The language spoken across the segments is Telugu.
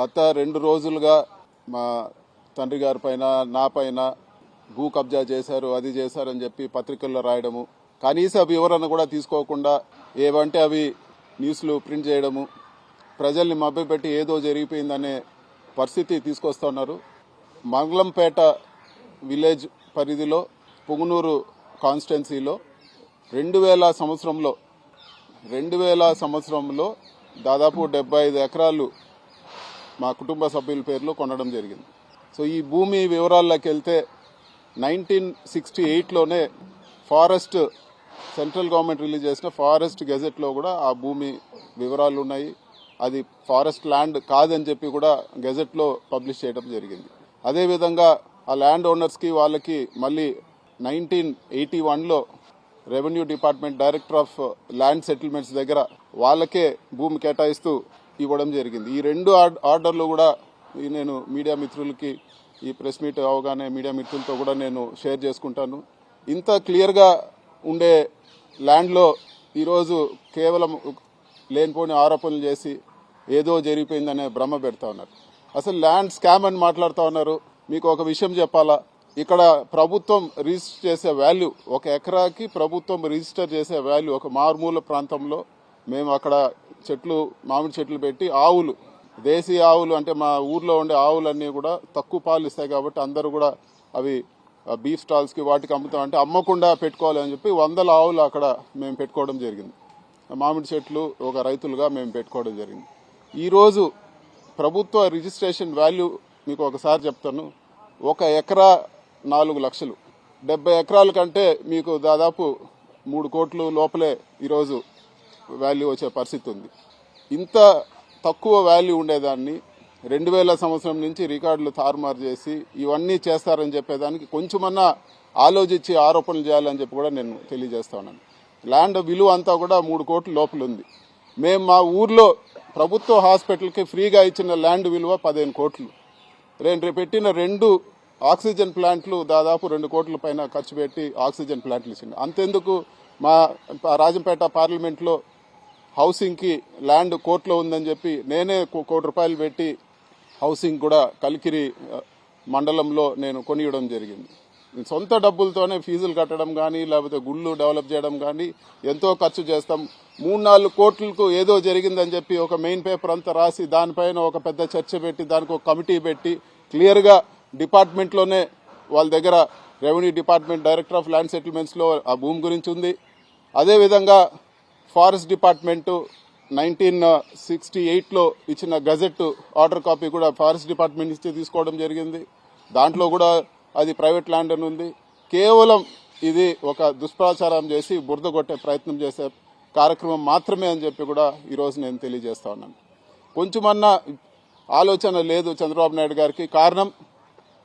గత రెండు రోజులుగా మా తండ్రి గారి పైన నా పైన భూ కబ్జా చేశారు అది చేశారని చెప్పి పత్రికల్లో రాయడము కనీస వివరణ కూడా తీసుకోకుండా ఏవంటే అవి న్యూస్లు ప్రింట్ చేయడము ప్రజల్ని మభ్యపెట్టి ఏదో జరిగిపోయిందనే పరిస్థితి తీసుకొస్తున్నారు. మంగళంపేట విలేజ్ పరిధిలో పుగునూరు కాన్స్టిట్యున్సీలో రెండు వేల సంవత్సరంలో రెండు వేల సంవత్సరంలో దాదాపు డెబ్బై ఐదు ఎకరాలు మా కుటుంబ సభ్యుల పేర్లో కొనడం జరిగింది. సో ఈ భూమి వివరాల్లోకి వెళ్తే నైన్టీన్ సిక్స్టీ ఎయిట్లోనే ఫారెస్ట్ సెంట్రల్ గవర్నమెంట్ రిలీజ్ చేసిన ఫారెస్ట్ గెజెట్లో కూడా ఆ భూమి వివరాలు ఉన్నాయి అది ఫారెస్ట్ ల్యాండ్ కాదని చెప్పి కూడా గెజెట్లో పబ్లిష్ చేయడం జరిగింది. అదేవిధంగా ఆ ల్యాండ్ ఓనర్స్కి వాళ్ళకి మళ్ళీ నైన్టీన్ ఎయిటీ వన్లో revenue department director of land settlements దగ్గర వాళ్ళకే భూమి కేటాయిస్తూ ఇవ్వడం జరిగింది. ఈ రెండు ఆర్డర్లు కూడా నేను మీడియా మిత్రులకి ఈ ప్రెస్ మీట్ అవగానే మీడియా మిత్రులతో కూడా నేను షేర్ చేసుకుంటాను. ఇంత క్లియర్గా ఉండే ల్యాండ్లో ఈరోజు కేవలం లేనిపోని ఆరోపణలు చేసి ఏదో జరిగిపోయిందనే భ్రమ పెడతా ఉన్నారు. అసలు ల్యాండ్ స్కామ్ అని మాట్లాడుతూ ఉన్నారు. మీకు ఒక విషయం చెప్పాలా? ఇక్కడ ప్రభుత్వం రిజిస్టర్ చేసే వాల్యూ ఒక ఎకరాకి ప్రభుత్వం రిజిస్టర్ చేసే వాల్యూ ఒక మారుమూల ప్రాంతంలో మేము అక్కడ చెట్లు మామిడి చెట్లు పెట్టి ఆవులు దేశీ ఆవులు అంటే మా ఊర్లో ఉండే ఆవులన్నీ కూడా తక్కువ పాలు ఇస్తాయి కాబట్టి అందరూ కూడా అవి బీఫ్ స్టాల్స్కి వాటికి అమ్ముతాం. అంటే అమ్మకుండా పెట్టుకోవాలి అని చెప్పి వందల ఆవులు అక్కడ మేము పెట్టుకోవడం జరిగింది. మామిడి చెట్లు ఒక రైతులుగా మేము పెట్టుకోవడం జరిగింది. ఈరోజు ప్రభుత్వ రిజిస్ట్రేషన్ వాల్యూ మీకు ఒకసారి చెప్తాను. ఒక ఎకరా నాలుగు లక్షలు. డెబ్బై ఎకరాల కంటే మీకు దాదాపు మూడు కోట్లు లోపలే ఈరోజు వాల్యూ వచ్చే పరిస్థితి ఉంది. ఇంత తక్కువ వాల్యూ ఉండేదాన్ని రెండు వేల సంవత్సరం నుంచి రికార్డులు తారుమారు చేసి ఇవన్నీ చేస్తారని చెప్పేదానికి కొంచెమన్నా ఆలోచించి ఆరోపణలు చేయాలని చెప్పి కూడా నేను తెలియజేస్తా ఉన్నాను. ల్యాండ్ విలువ అంతా కూడా మూడు కోట్ల లోపల ఉంది. మేము మా ఊర్లో ప్రభుత్వ హాస్పిటల్కి ఫ్రీగా ఇచ్చిన ల్యాండ్ విలువ పదిహేను కోట్లు. రెండు పెట్టిన రెండు ఆక్సిజన్ ప్లాంట్లు దాదాపు రెండు కోట్ల పైన ఖర్చు పెట్టి ఆక్సిజన్ ప్లాంట్లు ఇచ్చింది. అంతెందుకు మా రాజంపేట పార్లమెంట్లో హౌసింగ్కి ల్యాండ్ కోర్టులో ఉందని చెప్పి నేనే కో- కోటి రూపాయలు పెట్టి హౌసింగ్ కూడా కలికిరి మండలంలో నేను కొనియడం జరిగింది. సొంత డబ్బులతోనే ఫీజులు కట్టడం కానీ లేకపోతే గుళ్ళు డెవలప్ చేయడం కానీ ఎంతో ఖర్చు చేస్తాం. మూడు నాలుగు కోట్లకు ఏదో జరిగిందని చెప్పి ఒక మెయిన్ పేపర్ అంతా రాసి దానిపైన ఒక పెద్ద చర్చ పెట్టి దానికి ఒక కమిటీ పెట్టి క్లియర్గా డిపార్ట్మెంట్లోనే వాళ్ళ దగ్గర revenue department director of land సెటిల్మెంట్స్లో ఆ భూమి గురించి ఉంది. అదేవిధంగా ఫారెస్ట్ డిపార్ట్మెంటు నైన్టీన్ సిక్స్టీ ఎయిట్లో ఇచ్చిన గజెట్ ఆర్డర్ కాపీ కూడా ఫారెస్ట్ డిపార్ట్మెంట్ నుంచి తీసుకోవడం జరిగింది. దాంట్లో కూడా అది ప్రైవేట్ ల్యాండ్ అని ఉంది. కేవలం ఇది ఒక దుష్ప్రచారం చేసి బురద కొట్టే ప్రయత్నం చేసే కార్యక్రమం మాత్రమే అని చెప్పి కూడా ఈరోజు నేను తెలియజేస్తా ఉన్నాను. కొంచెమన్నా ఆలోచన లేదు చంద్రబాబు నాయుడు గారికి. కారణం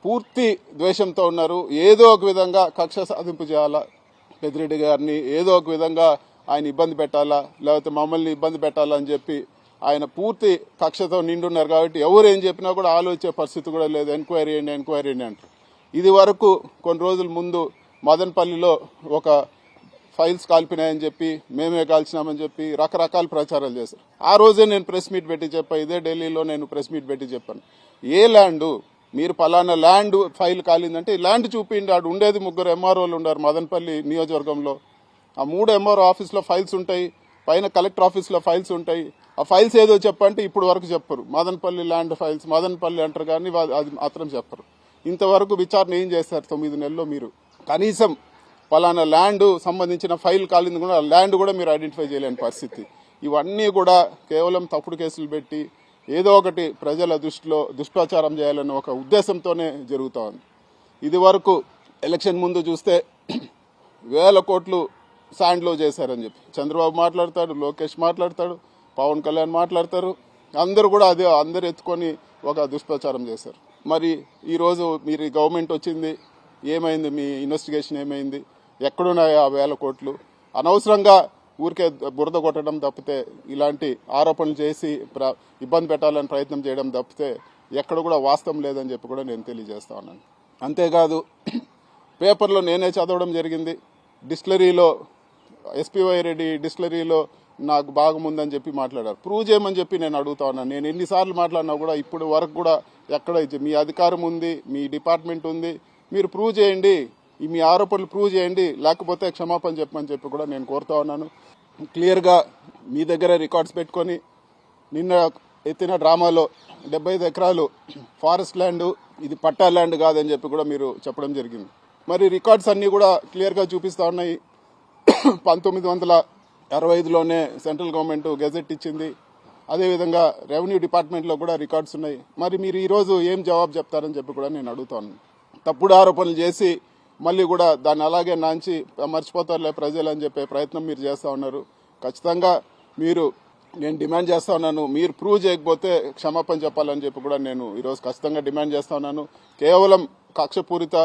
పూర్తి ద్వేషంతో ఉన్నారు. ఏదో ఒక విధంగా కక్ష సాధింపు చేయాలా? పెద్దిరెడ్డి గారిని ఏదో ఒక విధంగా ఆయన ఇబ్బంది పెట్టాలా? లేకపోతే మమ్మల్ని ఇబ్బంది పెట్టాలా అని చెప్పి ఆయన పూర్తి కక్షతో నిండున్నారు కాబట్టి ఎవరు ఏం చెప్పినా కూడా ఆలోచించే పరిస్థితి కూడా లేదు. ఎంక్వైరీ అండి ఎంక్వైరీ అండి అంటారు. ఇది వరకు కొన్ని రోజుల ముందు మదనపల్లిలో ఒక ఫైల్స్ కాల్పినాయని చెప్పి మేమే కాల్చినామని చెప్పి రకరకాల ప్రచారాలు చేశారు. ఆ రోజే నేను ప్రెస్ మీట్ పెట్టి చెప్పా ఇదే ఢిల్లీలో నేను ప్రెస్ మీట్ పెట్టి చెప్పాను. ఏ ల్యాండ్? మీరు పలానా ల్యాండ్ ఫైల్ కాలిందంటే ఈ ల్యాండ్ చూపిండి ఆడు ఉండేది ముగ్గురు ఎంఆర్ఓలు ఉన్నారు మదనపల్లి నియోజకవర్గంలో. ఆ మూడు ఎంఆర్ఓ ఆఫీస్లో ఫైల్స్ ఉంటాయి పైన కలెక్టర్ ఆఫీస్లో ఫైల్స్ ఉంటాయి. ఆ ఫైల్స్ ఏదో చెప్పంటే ఇప్పుడు వరకు చెప్పరు. మదనపల్లి ల్యాండ్ ఫైల్స్ మదనపల్లి అంటారు కానీ అది మాత్రం చెప్పరు. ఇంతవరకు విచారణ ఏం చేస్తారు తొమ్మిది నెలల్లో మీరు? కనీసం పలానా ల్యాండ్ సంబంధించిన ఫైల్ కాలింది కూడా ల్యాండ్ కూడా మీరు ఐడెంటిఫై చేయలేని పరిస్థితి. ఇవన్నీ కూడా కేవలం తప్పుడు కేసులు పెట్టి ఏదో ఒకటి ప్రజల దృష్టిలో దుష్ప్రచారం చేయాలన్న ఒక ఉద్దేశంతోనే జరుగుతూ ఉంది ఇది వరకు ఎలక్షన్ ముందు చూస్తే వేల కోట్లు శాండ్లో చేశారని చెప్పి. చంద్రబాబు మాట్లాడతాడు లోకేష్ మాట్లాడతాడు పవన్ కళ్యాణ్ మాట్లాడతారు. అందరూ కూడా అదే అందరు ఎత్తుకొని ఒక దుష్ప్రచారం చేశారు. మరి ఈరోజు మీరు గవర్నమెంట్ వచ్చింది ఏమైంది? మీ ఇన్వెస్టిగేషన్ ఏమైంది? ఎక్కడున్నాయి ఆ వేల కోట్లు? అనవసరంగా ఊరికే బురద కొట్టడం తప్పితే ఇలాంటి ఆరోపణలు చేసి ప్ర- ఇబ్బంది పెట్టాలని ప్రయత్నం చేయడం తప్పితే ఎక్కడ కూడా వాస్తవం లేదని చెప్పి కూడా నేను తెలియజేస్తా ఉన్నాను. అంతేకాదు పేపర్లో నేనే చదవడం జరిగింది. డిస్టిలరీలో ఎస్పీవై రెడ్డి డిస్టిలరీలో నాకు బాగుందని చెప్పి మాట్లాడారు. ప్రూవ్ చేయమని చెప్పి నేను అడుగుతా ఉన్నాను నేను ఎన్నిసార్లు మాట్లాడినా కూడా ఇప్పుడు వరకు కూడా ఎక్కడ మీ అధికారం ఉంది మీ డిపార్ట్మెంట్ ఉంది మీరు ప్రూవ్ చేయండి మీ ఆరోపణలు ప్రూవ్ చేయండి లేకపోతే క్షమాపణ చెప్పమని చెప్పి కూడా నేను కోరుతా ఉన్నాను. క్లియర్గా మీ దగ్గర రికార్డ్స్ పెట్టుకొని నిన్న ఎత్తిన డ్రామాలో డెబ్బై ఐదు ఎకరాలు ఫారెస్ట్ ల్యాండ్ ఇది పట్టా ల్యాండ్ కాదని చెప్పి కూడా మీరు చెప్పడం జరిగింది. మరి రికార్డ్స్ అన్నీ కూడా క్లియర్గా చూపిస్తా ఉన్నాయి. పంతొమ్మిది వందల అరవై ఐదులోనే సెంట్రల్ గవర్నమెంట్ గెజెట్ ఇచ్చింది. అదేవిధంగా రెవెన్యూ డిపార్ట్మెంట్లో కూడా రికార్డ్స్ ఉన్నాయి. మరి మీరు ఈరోజు ఏం జవాబు చెప్తారని చెప్పి కూడా నేను అడుగుతాను. తప్పుడు ఆరోపణలు చేసి మళ్ళీ కూడా దాన్ని అలాగే నాంచి మర్చిపోతారులే ప్రజలు అని చెప్పే ప్రయత్నం మీరు చేస్తూ ఉన్నారు. ఖచ్చితంగా మీరు నేను డిమాండ్ చేస్తా ఉన్నాను. మీరు ప్రూవ్ చేయకపోతే క్షమాపణ చెప్పాలని చెప్పి కూడా నేను ఈరోజు ఖచ్చితంగా డిమాండ్ చేస్తా ఉన్నాను. కేవలం కక్షపూరిత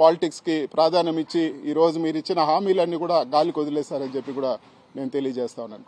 పాలిటిక్స్కి ప్రాధాన్యం ఇచ్చి ఈరోజు మీరు ఇచ్చిన హామీలన్నీ కూడా గాలికి వదిలేశారని చెప్పి కూడా నేను తెలియజేస్తా ఉన్నాను.